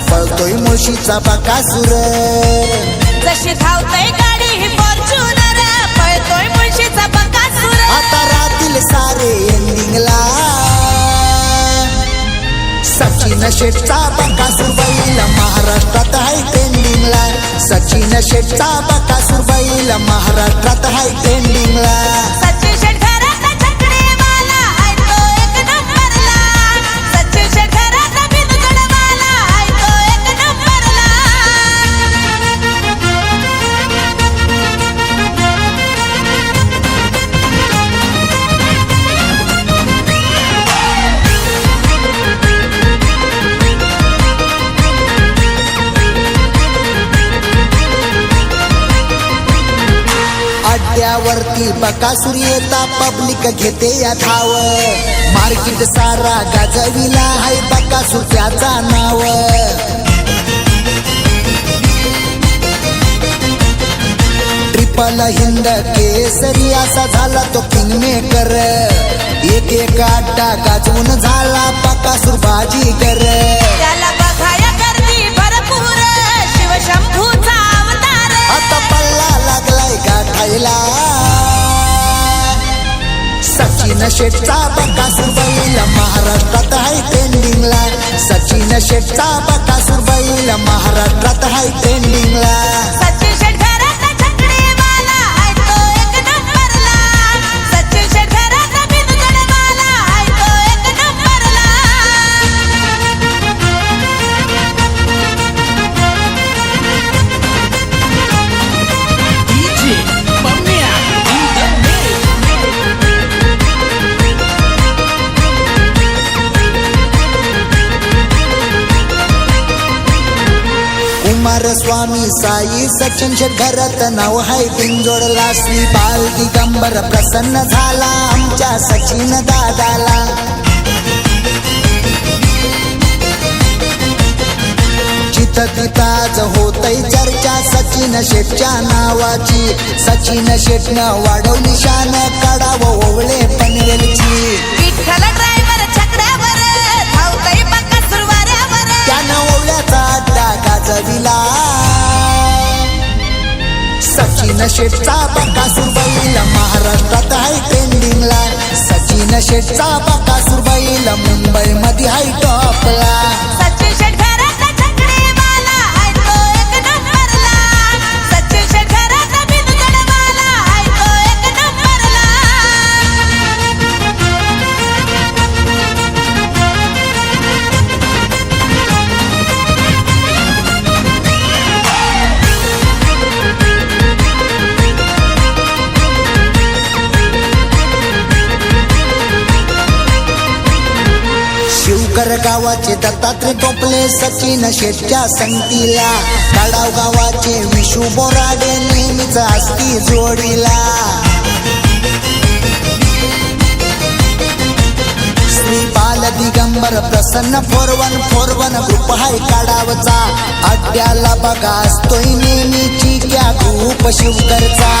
पळतोय मुळशीचा बकासूर जशी धावतय गाडी ही फॉर्च्युनर पळतोय मुळशीचा बकासूर आता राहतील सारे एंडिंगला सचिन शेठचा बकासूर बैल महाराष्ट्रात आहे ट्रेंडिंगला सचिन शेठचा बकासूर बैल महाराष्ट्रात आहे ट्रेंडिंगला अड्ड्यावरती बकासूर येता पब्लिक घेते या धाव. मार्केट सारा गाजविला आहे बकासूर त्याचा नाव. ट्रिपल हिंद केसरी असा झाला तो किंग मेकर एक एक आटा गाजवून झाला बका शेटचा शेठचा बकासूर महाराष्ट्रात आहे ट्रेंडिंगला सचिन शेटचा बकासूर बैल महाराष्ट्रात स्वामी साई सचिन शेठ घरात नाव हाय पिंजोडला श्री बाल दिगंबर प्रसन्न झाला आमच्या सचिन दादाला. चित होतय चर्चा सचिन शेटच्या नावाची. सचिन शेटनं वाढवली शान काढावं ओवळे पनवेलची. सचिन शेटचा बकासूर बैल महाराष्ट्रात आहे ट्रेंडिंगला सचिन शेठचा बकासूर मुंबई मुंबईमध्ये आहे टॉपला गावाचे दत्तात्रय टोपले सचिन शेठच्या संगतीला. काडाव गावाचे विशू बोराडे नेहमीच असती जोडीला. Digambar Prasanna four one four one group हाय काढावचा. अड्ड्याला बघा असतोय नेहमीची क्या खूप शिवकरचा.